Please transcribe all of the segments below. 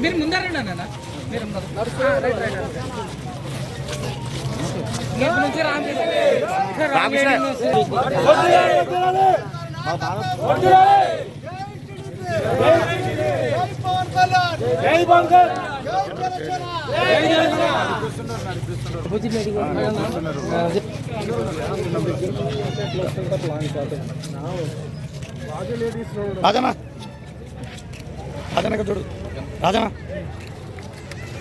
మీరు ముందరండి అన్న మీరు ముందర. నుంచి రామకృష్ణ. రాజనా రాజన చూడు. రాజనా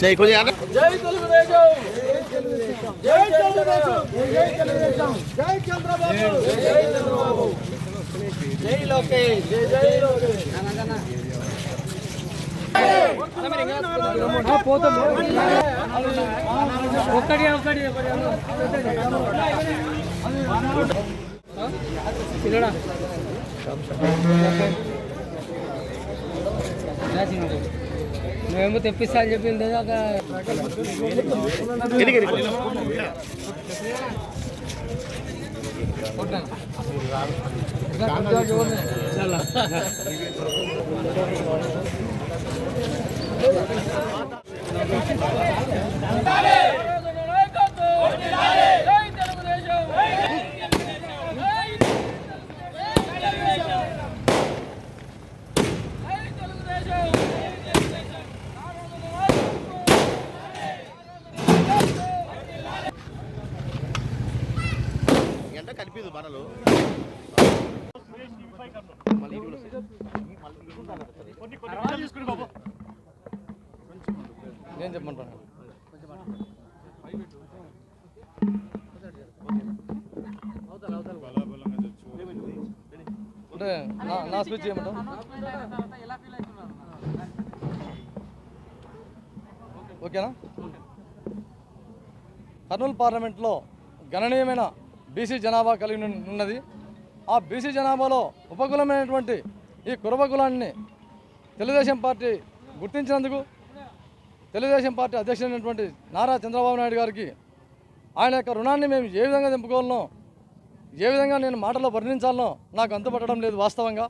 జై కొద్దిగా. జై తెలుగుదేశం. జై తెలుగుదేశం. జై తెలుగుదేశం. జై చంద్రబాబు. జై చంద్రబాబు. జై లోకేష్. జై జై లోకేష్ ఒక్కడి ఒక్కడి పిల్లడా మేము తెప్పిస్తా అని చెప్పింది ఒక గిరి, కలిపిదు మనలు నేను చెప్పమంటాను. అంటే నా నా స్పీచ్ చేయమంటావు? ఓకేనా? కర్నూలు పార్లమెంట్లో గణనీయమైన బీసీ జనాభా కలిగి ఉన్నది ఆ బీసీ జనాభాలో ఉపకులమైనటువంటి ఈ కురబ కులాన్ని తెలుగుదేశం పార్టీ గుర్తించినందుకు తెలుగుదేశం పార్టీ అధ్యక్షుడైనటువంటి నారా చంద్రబాబు నాయుడు గారికి ఆయన యొక్క రుణాన్ని మేము ఏ విధంగా దింపుకోవాలనో ఏ విధంగా నేను మాటలో వర్ణించాలనో నాకు అంతుపట్టడం లేదు వాస్తవంగా.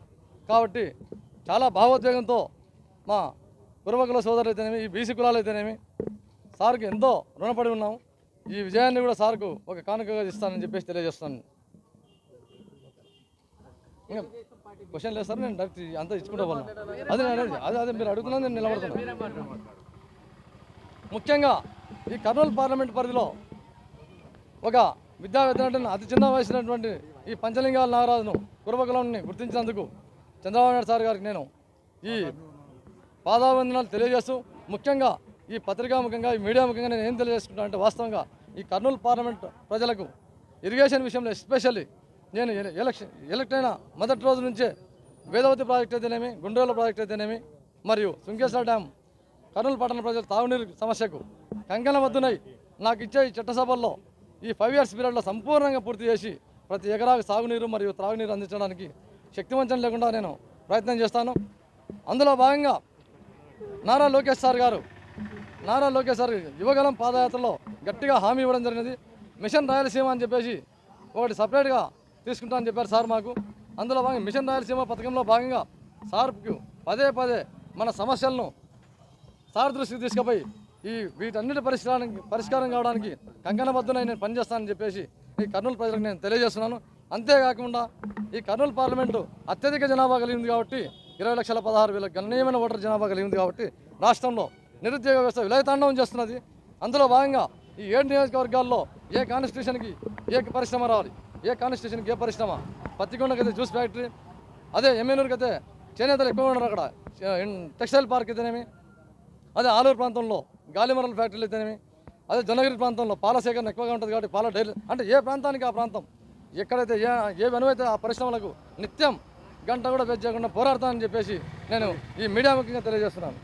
కాబట్టి చాలా భావోద్వేగంతో మా కురబకుల సోదరులైతేనేమి ఈ బీసీ కులాలైతేనేమి సార్కి ఎంతో రుణపడి ఉన్నాము. ఈ విజయాన్ని కూడా సార్కు ఒక కానుకగా ఇస్తానని చెప్పేసి తెలియజేస్తాను. క్వశ్చన్ లేదు సార్ నేను డైరెక్ట్ అంతా ఇచ్చుకుంటా పోను అదే అదే అదే మీరు అడుగుతున్నాను నేను నిలబడుతున్నాను ముఖ్యంగా ఈ కర్నూలు పార్లమెంట్ పరిధిలో ఒక విద్యావేత్తనటువంటి అతి చిన్న వయసునటువంటి ఈ పంచలింగాల నాగరాజును కురబకులంని గుర్తించినందుకు చంద్రబాబు నాయుడు సార్ గారికి నేను ఈ పాదావందనాలు తెలియజేస్తూ ముఖ్యంగా ఈ పత్రికాముఖంగా ఈ మీడియా ముఖంగా నేను ఏం తెలియజేసుకుంటాను అంటే వాస్తవంగా ఈ కర్నూలు పార్లమెంట్ ప్రజలకు ఇరిగేషన్ విషయంలో ఎస్పెషల్లీ నేను ఎలక్షన్ ఎలక్ట్ అయిన మొదటి రోజు నుంచే వేదవతి ప్రాజెక్ట్ అయితేనేమి గుండ్రేల ప్రాజెక్ట్ అయితేనేమి మరియు శృంకేశ్వర డ్యామ్ కర్నూలు పట్టణ ప్రజల తాగునీరు సమస్యకు కంకణ వద్దునై నాకు ఇచ్చే ఈ చట్టసభల్లో ఈ ఫైవ్ ఇయర్స్ పీరియడ్లో సంపూర్ణంగా పూర్తి చేసి ప్రతి ఎకరాకు సాగునీరు మరియు త్రాగునీరు అందించడానికి శక్తివంచన లేకుండా నేను ప్రయత్నం చేస్తాను. అందులో భాగంగా నారా లోకేష్ సార్ గారు నారా లోకేష్ సార్ యువగలం పాదయాత్రలో గట్టిగా హామీ ఇవ్వడం జరిగినది. మిషన్ రాయలసీమ అని చెప్పేసి ఒకటి సపరేట్గా తీసుకుంటామని చెప్పారు సార్ మాకు. అందులో భాగంగా మిషన్ రాయలసీమ పథకంలో భాగంగా సార్కు పదే పదే మన సమస్యలను సార్ దృష్టికి తీసుకుపోయి ఈ వీటన్నిటి పరిష్కారానికి పరిష్కారం కావడానికి కంకణబద్ధునై నేను పనిచేస్తానని చెప్పేసి ఈ కర్నూలు ప్రజలకు నేను తెలియజేస్తున్నాను. అంతేకాకుండా ఈ కర్నూలు పార్లమెంటు అత్యధిక జనాభా కలిగింది కాబట్టి ఇరవై లక్షల పదహారు వేల గణనీయమైన ఓటర్ జనాభా కలిగింది కాబట్టి రాష్ట్రంలో నిరుద్యోగ వ్యవస్థ విలయతాండవం చేస్తున్నది. అందులో భాగంగా ఈ ఏడు నియోజకవర్గాల్లో ఏ కాన్స్టిట్యూషన్కి ఏ పరిశ్రమ రావాలి? ఏ కాన్స్టిట్యూషన్కి ఏ పరిశ్రమ? పత్తికొండకైతే జ్యూస్ ఫ్యాక్టరీ అదే ఎమ్మెనూరుకి అయితే చేనేతలు ఎక్కువ ఉన్నారు అక్కడ. టెక్స్టైల్ పార్క్ అయితేనేమి అదే ఆలూరు ప్రాంతంలో గాలిమరల ఫ్యాక్టరీలు అయితేనేమి అదే జొన్నగిరి ప్రాంతంలో పాల సేకరణ ఎక్కువగా ఉంటుంది కాబట్టి పాల డైరీ అంటే ఏ ప్రాంతానికి ఆ ప్రాంతం? ఎక్కడైతే ఏ ఏ వెనువైతే ఆ పరిశ్రమలకు నిత్యం గంట కూడా వెచ్చ చేయకుండా పోరాడతానని చెప్పేసి నేను ఈ మీడియా ముఖ్యంగా తెలియజేస్తున్నాను.